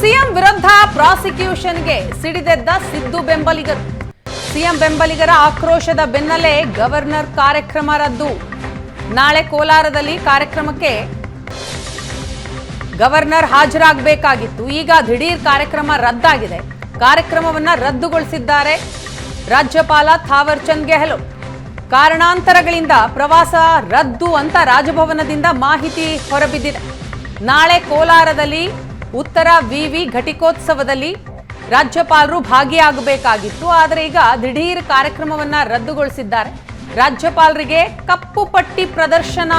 CM ವಿರುದ್ಧ ಪ್ರಾಸಿಕ್ಯೂಷನ್ಗೆ ಸಿಡಿದೆದ್ದ ಸಿದ್ದು ಬೆಂಬಲಿಗರು. CM ಬೆಂಬಲಿಗರ ಆಕ್ರೋಶದ ಬೆನ್ನಲ್ಲೇ ಗವರ್ನರ್ ಕಾರ್ಯಕ್ರಮ ರದ್ದು. ನಾಳೆ ಕೋಲಾರದಲ್ಲಿ ಕಾರ್ಯಕ್ರಮಕ್ಕೆ ಗವರ್ನರ್ ಹಾಜರಾಗಬೇಕಾಗಿತ್ತು. ಈಗ ದಿಢೀರ್ ಕಾರ್ಯಕ್ರಮ ರದ್ದಾಗಿದೆ. ಕಾರ್ಯಕ್ರಮವನ್ನ ರದ್ದುಗೊಳಿಸಿದ್ದಾರೆ ರಾಜ್ಯಪಾಲ ಥಾವರ್ ಚಂದ್ ಗೆಹ್ಲೋಟ್. ಕಾರಣಾಂತರಗಳಿಂದ ಪ್ರವಾಸ ರದ್ದು ಅಂತ ರಾಜಭವನದಿಂದ ಮಾಹಿತಿ ಹೊರಬಿದ್ದಿದೆ. ನಾಳೆ ಕೋಲಾರದಲ್ಲಿ ಉತ್ತರ ವಿವಿ ಘಟಿಕೋತ್ಸವದಲ್ಲಿ ರಾಜ್ಯಪಾಲರು ಭಾಗಿಯಾಗಬೇಕಾಗಿತ್ತು, ಆದರೆ ಈಗ ದಿಢೀರ್ ಕಾರ್ಯಕ್ರಮವನ್ನ ರದ್ದುಗೊಳಿಸಿದ್ದಾರೆ. ರಾಜ್ಯಪಾಲರಿಗೆ ಕಪ್ಪು ಪಟ್ಟಿ ಪ್ರದರ್ಶನ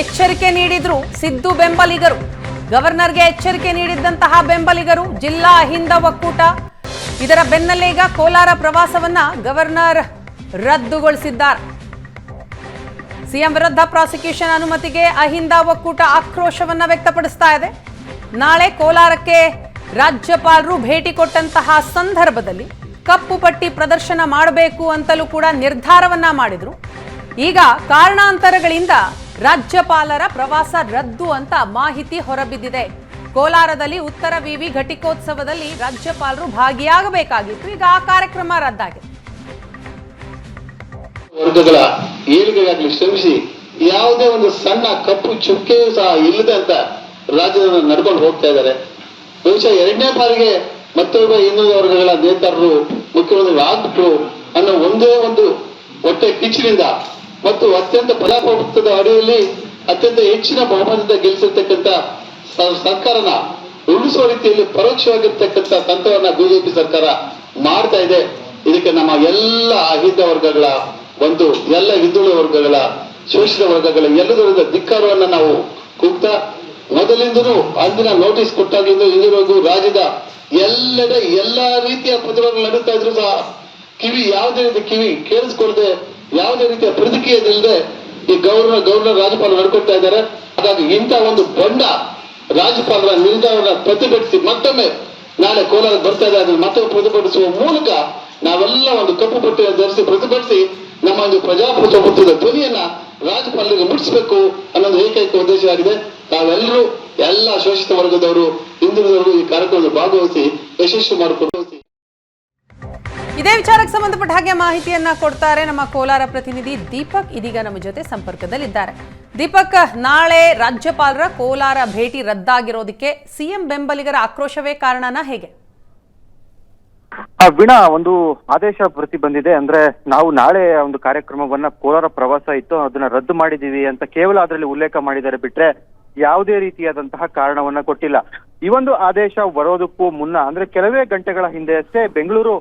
ಎಚ್ಚರಿಕೆ ನೀಡಿದ್ರು ಸಿದ್ದು ಬೆಂಬಲಿಗರು. ಗವರ್ನರ್ಗೆ ಎಚ್ಚರಿಕೆ ನೀಡಿದ್ದಂತಹ ಬೆಂಬಲಿಗರು ಜಿಲ್ಲಾ ಅಹಿಂದ ಒಕ್ಕೂಟ. ಇದರ ಬೆನ್ನಲ್ಲೇ ಈಗ ಕೋಲಾರ ಪ್ರವಾಸವನ್ನ ಗವರ್ನರ್ ರದ್ದುಗೊಳಿಸಿದ್ದಾರೆ. ಸಿಎಂ ವಿರುದ್ಧ ಪ್ರಾಸಿಕ್ಯೂಷನ್ ಅನುಮತಿಗೆ ಅಹಿಂದ ಒಕ್ಕೂಟ ಆಕ್ರೋಶವನ್ನ ವ್ಯಕ್ತಪಡಿಸ್ತಾ ಇದೆ. ನಾಳೆ ಕೋಲಾರಕ್ಕೆ ರಾಜ್ಯಪಾಲರು ಭೇಟಿ ಕೊಟ್ಟಂತಹ ಸಂದರ್ಭದಲ್ಲಿ ಕಪ್ಪು ಪಟ್ಟಿ ಪ್ರದರ್ಶನ ಮಾಡಬೇಕು ಅಂತಲೂ ಕೂಡ ನಿರ್ಧಾರವನ್ನ ಮಾಡಿದ್ರು. ಈಗ ಕಾರಣಾಂತರಗಳಿಂದ ರಾಜ್ಯಪಾಲರ ಪ್ರವಾಸ ರದ್ದು ಅಂತ ಮಾಹಿತಿ ಹೊರಬಿದ್ದಿದೆ. ಕೋಲಾರದಲ್ಲಿ ಉತ್ತರ ವಿವಿ ಘಟಿಕೋತ್ಸವದಲ್ಲಿ ರಾಜ್ಯಪಾಲರು ಭಾಗಿಯಾಗಬೇಕಾಗಿತ್ತು. ಈಗ ಆ ಕಾರ್ಯಕ್ರಮ ರದ್ದಾಗಿದೆ. ವರ್ಗಗಳ ಏಳಿಗೆಗಾಗಲಿ ಶ್ರಮಿಸಿ, ಯಾವುದೇ ಒಂದು ಸಣ್ಣ ಕಪ್ಪು ಚುಕ್ಕೆಯೂ ಸಹ ಇಲ್ಲದೆ ರಾಜ್ಯದ ನಡ್ಕೊಂಡು ಹೋಗ್ತಾ ಇದ್ದಾರೆ. ಬಹುಶಃ ಎರಡನೇ ಬಾರಿಗೆ ಮತ್ತೊಬ್ಬ ಹಿಂದುಳಿದ ವರ್ಗಗಳ ನೇತಾರರು ಮುಖ್ಯಮಂತ್ರಿ ಆಗ್ಬಿಟ್ರು ಅನ್ನೋ ಒಂದೇ ಒಂದು ಹೊಟ್ಟೆ ಕಿಚ್ಚಿನಿಂದ ಮತ್ತು ಅತ್ಯಂತ ಪ್ರಜಾಪ್ರಭುತ್ವದ ಅಡಿಯಲ್ಲಿ ಅತ್ಯಂತ ಹೆಚ್ಚಿನ ಬಹುಮತದಿಂದ ಗೆಲ್ಲಿಸಿರ್ತಕ್ಕಂಥ ಸರ್ಕಾರನ ಉಳಿಸುವ ರೀತಿಯಲ್ಲಿ ಪರೋಕ್ಷವಾಗಿರ್ತಕ್ಕಂಥ ತಂತ್ರವನ್ನ ಬಿಜೆಪಿ ಸರ್ಕಾರ ಮಾಡ್ತಾ ಇದೆ. ಇದಕ್ಕೆ ನಮ್ಮ ಎಲ್ಲ ಅಹಿಂದ ವರ್ಗಗಳ ಒಂದು ಎಲ್ಲ ಹಿಂದುಳಿದ ವರ್ಗಗಳ, ಶೋಷಿತ ವರ್ಗಗಳ ಎಲ್ಲದರಿಂದ ಧಿಕ್ಕಾರವನ್ನು ನಾವು ಕೂಗ್ತಾ ಮೊದಲಿಂದನೂ ಅಂದಿನ ನೋಟಿಸ್ ಕೊಟ್ಟಾಗಿಂದ ಇಲ್ಲಿವರೆಗೂ ರಾಜ್ಯದ ಎಲ್ಲೆಡೆ ಎಲ್ಲಾ ರೀತಿಯ ಪ್ರತಿಭಟನೆ ನಡೀತಾ ಇದ್ರು ಸಹ ಕಿವಿ ಯಾವುದೇ ರೀತಿ ಕಿವಿ ಕೇಳಿಸ್ಕೊಳ್ದೆ, ಯಾವುದೇ ರೀತಿಯ ಪ್ರತಿಕ್ರಿಯೆದಿಲ್ಲದೆ ಈ ಗೌರ್ನರ್ ಗೌರ್ನರ್ ರಾಜ್ಯಪಾಲ ನಡ್ಕೊಳ್ತಾ ಇದ್ದಾರೆ. ಹಾಗಾಗಿ ಇಂಥ ಒಂದು ಬಂಡ ರಾಜ್ಯಪಾಲರ ನಿರ್ಧಾರವನ್ನ ಪ್ರತಿಭಟಿಸಿ ಮತ್ತೊಮ್ಮೆ ನಾಳೆ ಕೋಲಾರ ಬರ್ತಾ ಇದೆ ಅದನ್ನು ಮತ್ತೆ ಪ್ರತಿಭಟಿಸುವ ಮೂಲಕ ನಾವೆಲ್ಲ ಒಂದು ಕಪ್ಪು ಪಟ್ಟಿಯನ್ನು ಧರಿಸಿ ಪ್ರತಿಭಟಿಸಿ ನಮ್ಮ ಒಂದು ಪ್ರಜಾಪ್ರಭುತ್ವದ ಧ್ವನಿಯನ್ನ ರಾಜ್ಯಪಾಲರಿಗೆ ಮುಟ್ಟಿಸಬೇಕು ಅನ್ನೋದು ಏಕೈಕ ಉದ್ದೇಶವಾಗಿದೆ ತಾವೆಲ್ಲರೂ ಎಲ್ಲ ಶೋಷಿತ ವರ್ಗದವರು ಹಿಂದುಳಿದವರು ಈ ಕಾರ್ಯಕ್ರಮದಲ್ಲಿ ಭಾಗವಹಿಸಿ ಯಶಸ್ವಿ ಮಾಡಿಕೊಂಡು ಇದೇ ವಿಚಾರಕ್ಕೆ ಸಂಬಂಧಪಟ್ಟ ಹಾಗೆ ಮಾಹಿತಿಯನ್ನ ಕೊಡ್ತಾರೆ ನಮ್ಮ ಕೋಲಾರ ಪ್ರತಿನಿಧಿ ದೀಪಕ್. ಇದೀಗ ನಮ್ಮ ಜೊತೆ ಸಂಪರ್ಕದಲ್ಲಿದ್ದಾರೆ. ದೀಪಕ್ ನಾಳೆ ರಾಜ್ಯಪಾಲರ ಕೋಲಾರ ಭೇಟಿ ರದ್ದಾಗಿರೋದಕ್ಕೆ ಸಿಎಂ ಬೆಂಬಲಿಗರ ಆಕ್ರೋಶವೇ ಕಾರಣನ ಹೇಗೆ? ಆ, ವೀಣಾ ಒಂದು ಆದೇಶ ಪ್ರತಿ ಬಂದಿದೆ. ಅಂದ್ರೆ ನಾವು ನಾಳೆ ಒಂದು ಕಾರ್ಯಕ್ರಮವನ್ನ ಕೋಲಾರ ಪ್ರವಾಸ ಇತ್ತು ಅದನ್ನ ರದ್ದು ಮಾಡಿದೀವಿ ಅಂತ ಕೇವಲ ಅದರಲ್ಲಿ ಉಲ್ಲೇಖ ಮಾಡಿದ್ದಾರೆ ಬಿಟ್ರೆ ಯಾವುದೇ ರೀತಿಯಾದಂತಹ ಕಾರಣವನ್ನ ಕೊಟ್ಟಿಲ್ಲ. ಈ ಒಂದು ಆದೇಶ ಬರೋದಕ್ಕೂ ಮುನ್ನ, ಅಂದ್ರೆ ಕೆಲವೇ ಗಂಟೆಗಳ ಹಿಂದೆಯಷ್ಟೇ ಬೆಂಗಳೂರು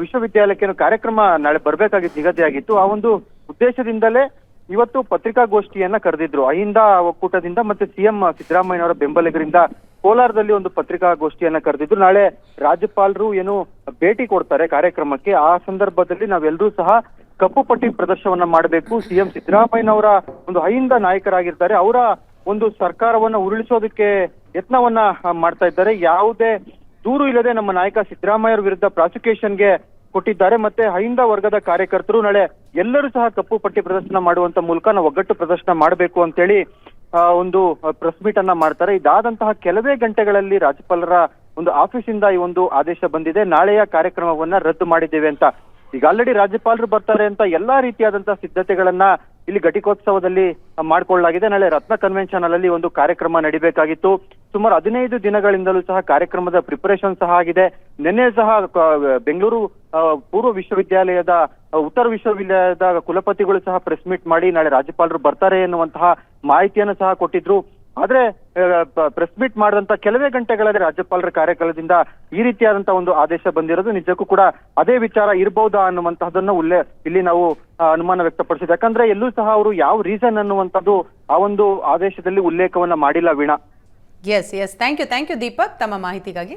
ವಿಶ್ವವಿದ್ಯಾಲಯಕ್ಕೆ ಕಾರ್ಯಕ್ರಮ ನಾಳೆ ಬರಬೇಕಾಗಿ ನಿಗದಿಯಾಗಿತ್ತು ಆ ಒಂದು ಉದ್ದೇಶದಿಂದಲೇ ಇವತ್ತು ಪತ್ರಿಕಾಗೋಷ್ಠಿಯನ್ನ ಕರೆದಿದ್ರು. ಅಹಿಂದ ಒಕ್ಕೂಟದಿಂದ ಮತ್ತೆ ಸಿಎಂ ಸಿದ್ದರಾಮಯ್ಯನವರ ಬೆಂಬಲಿಗರಿಂದ ಕೋಲಾರದಲ್ಲಿ ಒಂದು ಪತ್ರಿಕಾಗೋಷ್ಠಿಯನ್ನ ಕರೆದಿದ್ರು. ನಾಳೆ ರಾಜ್ಯಪಾಲರು ಏನು ಭೇಟಿ ಕೊಡ್ತಾರೆ ಕಾರ್ಯಕ್ರಮಕ್ಕೆ, ಆ ಸಂದರ್ಭದಲ್ಲಿ ನಾವೆಲ್ಲರೂ ಸಹ ಕಪ್ಪು ಪಟ್ಟಿ ಪ್ರದರ್ಶನವನ್ನ ಮಾಡಬೇಕು. ಸಿಎಂ ಸಿದ್ದರಾಮಯ್ಯನವರ ಒಂದು ಅಹಿಂದ ನಾಯಕರಾಗಿರ್ತಾರೆ. ಅವರ ಒಂದು ಸರ್ಕಾರವನ್ನ ಉರುಳಿಸೋದಕ್ಕೆ ಯತ್ನವನ್ನ ಮಾಡ್ತಾ ಇದ್ದಾರೆ. ಯಾವುದೇ ದೂರು ಇಲ್ಲದೆ ನಮ್ಮ ನಾಯಕ ಸಿದ್ದರಾಮಯ್ಯ ವಿರುದ್ಧ ಪ್ರಾಸಿಕ್ಯೂಷನ್ಗೆ ಕೊಟ್ಟಿದ್ದಾರೆ. ಮತ್ತೆ ಅಹಿಂದ ವರ್ಗದ ಕಾರ್ಯಕರ್ತರು ನಾಳೆ ಎಲ್ಲರೂ ಸಹ ಕಪ್ಪು ಪಟ್ಟಿ ಪ್ರದರ್ಶನ ಮಾಡುವಂತ ಮೂಲಕ ನಾವು ಒಗ್ಗಟ್ಟು ಪ್ರದರ್ಶನ ಮಾಡಬೇಕು ಅಂತೇಳಿ ಒಂದು ಪ್ರೆಸ್ ಮೀಟ್ ಅನ್ನ ಮಾಡ್ತಾರೆ. ಇದಾದಂತಹ ಕೆಲವೇ ಗಂಟೆಗಳಲ್ಲಿ ರಾಜ್ಯಪಾಲರ ಒಂದು ಆಫೀಸಿಂದ ಈ ಒಂದು ಆದೇಶ ಬಂದಿದೆ. ನಾಳೆಯ ಕಾರ್ಯಕ್ರಮವನ್ನ ರದ್ದು ಮಾಡಿದ್ದೇವೆ ಅಂತ. ಈಗ ಆಲ್ರೆಡಿ ರಾಜ್ಯಪಾಲರು ಬರ್ತಾರೆ ಅಂತ ಎಲ್ಲಾ ರೀತಿಯಾದಂತಹ ಸಿದ್ಧತೆಗಳನ್ನ ಇಲ್ಲಿ ಘಟಿಕೋತ್ಸವದಲ್ಲಿ ಮಾಡ್ಕೊಳ್ಳಲಾಗಿದೆ. ನಾಳೆ ರತ್ನ ಕನ್ವೆನ್ಷನ್ ಅಲ್ಲಿ ಒಂದು ಕಾರ್ಯಕ್ರಮ ನಡಿಬೇಕಾಗಿತ್ತು. ಸುಮಾರು ಹದಿನೈದು ದಿನಗಳಿಂದಲೂ ಸಹ ಕಾರ್ಯಕ್ರಮದ ಪ್ರಿಪರೇಷನ್ ಸಹ ಆಗಿದೆ. ನಿನ್ನೆ ಸಹ ಬೆಂಗಳೂರು ಪೂರ್ವ ವಿಶ್ವವಿದ್ಯಾಲಯದ ಉತ್ತರ ವಿಶ್ವವಿದ್ಯಾಲಯದ ಕುಲಪತಿಗಳು ಸಹ ಪ್ರೆಸ್ ಮೀಟ್ ಮಾಡಿ ನಾಳೆ ರಾಜ್ಯಪಾಲರು ಬರ್ತಾರೆ ಎನ್ನುವಂತಹ ಮಾಹಿತಿಯನ್ನು ಸಹ ಕೊಟ್ಟಿದ್ರು. ಆದ್ರೆ ಪ್ರೆಸ್ ಮೀಟ್ ಮಾಡಿದಂತ ಕೆಲವೇ ಗಂಟೆಗಳಲ್ಲಿ ರಾಜ್ಯಪಾಲರ ಕಾರ್ಯಕ್ರಮದಿಂದ ಈ ರೀತಿಯಾದಂತಹ ಒಂದು ಆದೇಶ ಬಂದಿರೋದು ನಿಜಕ್ಕೂ ಕೂಡ ಅದೇ ವಿಚಾರ ಇರಬಹುದಾ ಅನ್ನುವಂತಹದನ್ನ ಉಲ್ಲೇ ಇಲ್ಲಿ ನಾವು ಅನುಮಾನ ವ್ಯಕ್ತಪಡಿಸಿದೆ ಯಾಕಂದ್ರೆ ಎಲ್ಲೂ ಸಹ ಅವರು ಯಾವ ರೀಸನ್ ಅನ್ನುವಂಥದ್ದು ಆ ಒಂದು ಆದೇಶದಲ್ಲಿ ಉಲ್ಲೇಖವನ್ನ ಮಾಡಿಲ್ಲ Veena. Yes yes thank you thank you Deepak ತಮ್ಮ ಮಾಹಿತಿಗಾಗಿ.